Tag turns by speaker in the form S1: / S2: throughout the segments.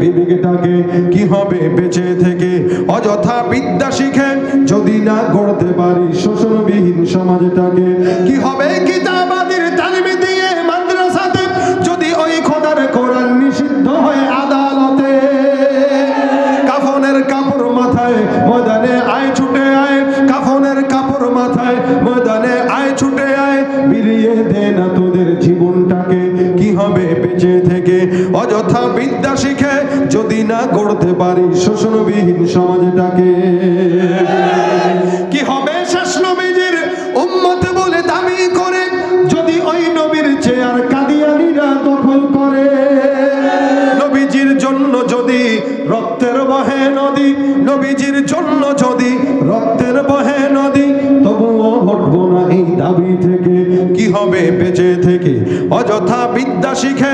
S1: বিবেকটাকে কি হবে বেঁচে থেকে? অযথা বিদ্যা শিখে যদি না গড়তে পারি শোষণবিহীন সমাজটাকে, কি হবে কিতাবাদির তালিমে দিয়ে মাদ্রাসাতে? যদি ওই খোদার কোরআন নিষিদ্ধ হয় আদালতে, কাফনের কাপড় মাথায় ময়দানে আয় ছুটে আয়, কাফনের কাপড় মাথায় ময়দানে আয় ছুটে আয়, বিলিয়ে দে না তোদের জীবনটাকে। না গড়তে পারি শোষণবিহীন সমাজটাকে। কি হবে শেষ নবীজির উম্মত বলে দাবি করে? যদি ওই নবীর চেয়ার কাদিয়ানিরা দখল করে। নবীজির জন্য যদি রক্তের বহে নদী, নবীজির জন্য যদি রক্তের বহে নদী, তবুও হটবো না এই দাবি থেকে। কি হবে বেঁচে থেকে? অযথা বিদ্যা শিখে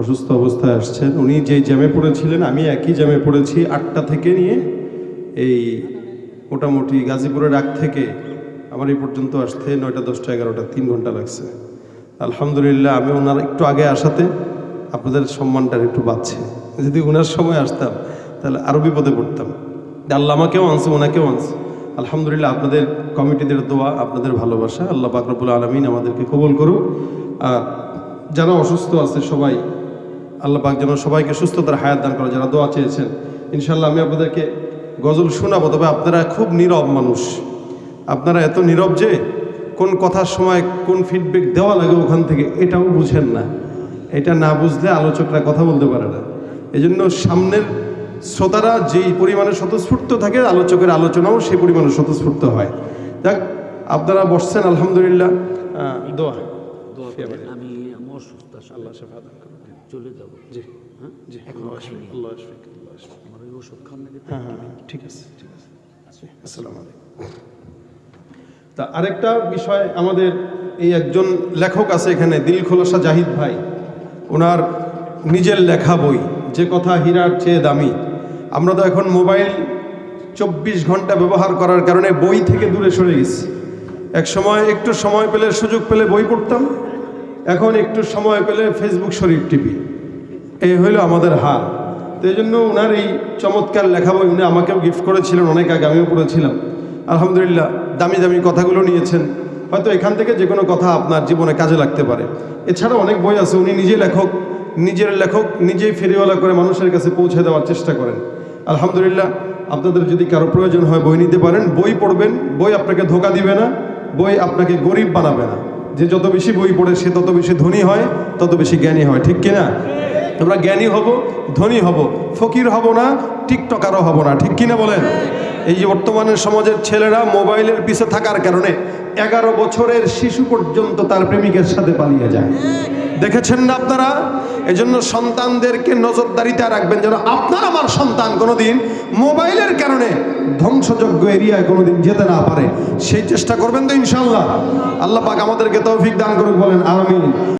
S1: অসুস্থ অবস্থায় আসছেন। উনি যেই জ্যামে পড়েছিলেন, আমি একই জ্যামে পড়েছি আটটা থেকে নিয়ে। এই মোটামুটি গাজীপুরের আগ থেকে আমার এই পর্যন্ত আসতে নয়টা, দশটা, এগারোটা, তিন ঘণ্টা লাগছে। আলহামদুলিল্লাহ, আমি ওনার একটু আগে আসাতে আপনাদের সম্মানটা একটু বাড়ছে। যদি ওনার সময় আসতাম, তাহলে আরও বিপদে পড়তাম। আল্লাহ আমাকেও আনছে, ওনাকেও আনছে। আলহামদুলিল্লাহ, আপনাদের কমিটিদের দোয়া, আপনাদের ভালোবাসা। আল্লাহ পাকরবুল আলমিন আমাদেরকে কবুল করুক। আর যারা অসুস্থ আছে সবাই আল্লাহ পাক যেন সবাইকে সুস্থতার হায়াত দান করে যারা দোয়া চেয়েছেন। ইনশাল্লাহ আমি আপনাদেরকে গজল শোনাবো তবে আপনারা খুব নীরব মানুষ। আপনারা এত নীরব যে কোন কথার সময় কোন ফিডব্যাক দেওয়া লাগে ওখান থেকে এটাও বুঝেন না। এটা না বুঝলে আলোচকরা কথা বলতে পারে না। এই জন্য সামনের শ্রোতারা যেই পরিমাণে স্বতঃস্ফূর্ত থাকে আলোচকের আলোচনাও সেই পরিমাণে স্বতঃস্ফূর্ত হয়। যাক আপনারা বসছেন আলহামদুলিল্লাহ। দোয়া।
S2: দোয়া আমি
S1: আল্লাহ।
S2: চলে যাব।
S1: জি।
S2: হ্যাঁ?
S1: জি
S2: এখন
S1: আল্লাহ আল্লাহ আশফিক, আল্লাহ আশফিক।
S2: আমার ওই ওষুধ খান নাকি
S1: হ্যাঁ হ্যাঁ ঠিক আছে ঠিক আছে। জি, আসসালামু আলাইকুম। তা আরেকটা বিষয় আমাদের এই একজন লেখক আছে এখানে দিল খোলসা জাহিদ ভাই। ওনার নিজের লেখা বই যে কথা হীরার চেয়ে দামি। আমরা তো এখন মোবাইল চব্বিশ ঘণ্টা ব্যবহার করার কারণে বই থেকে দূরে সরে গেছি। এক সময় একটু সময় পেলে সুযোগ পেলে বই পড়তাম। এখন একটু সময় পেলে ফেসবুক শরীফ টিভি এই হইল আমাদের হাল। তো এই জন্য ওনার এই চমৎকার লেখা বই উনি আমাকেও গিফট করেছিলেন অনেক আগে, আমিও পড়েছিলাম। আলহামদুলিল্লাহ, দামি দামি কথাগুলো নিয়েছেন। হয়তো এখান থেকে যে কোনো কথা আপনার জীবনে কাজে লাগতে পারে। এছাড়া অনেক বই আছে, উনি নিজে লেখক, নিজের লেখক নিজেই ফেরিওয়ালা করে মানুষের কাছে পৌঁছে দেওয়ার চেষ্টা করেন। আলহামদুলিল্লাহ, আপনাদের যদি কারও প্রয়োজন হয় বই নিতে পারেন, বই পড়বেন, বই আপনাকে ধোকা দিবে না, বই আপনাকে গরিব বানাবে না। যে যত বেশি বই পড়ে সে তত বেশি ধনী হয়, তত বেশি জ্ঞানী হয়, ঠিক কিনা? আমরা জ্ঞানী হব, ধনী হব, ফকির হব না, টিকটকারও হব না, ঠিক কিনা বলেন? এই যে বর্তমানের সমাজের ছেলেরা মোবাইলের পিছে থাকার কারণে এগারো বছরের শিশু পর্যন্ত তার প্রেমিকের সাথে পালিয়ে যায়। দেখেছেন না আপনারা? এজন্য সন্তানদেরকে নজরদারিতে রাখবেন যেন আপনার আমার সন্তান কোনোদিন মোবাইলের কারণে ধ্বংসযোগ্য এরিয়ায় কোনোদিন যেতে না পারে। সেই চেষ্টা করবেন তো ইনশাল্লাহ আল্লাহ পাক আমাদেরকে তৌফিক দান করুক, বলেন, আমিন।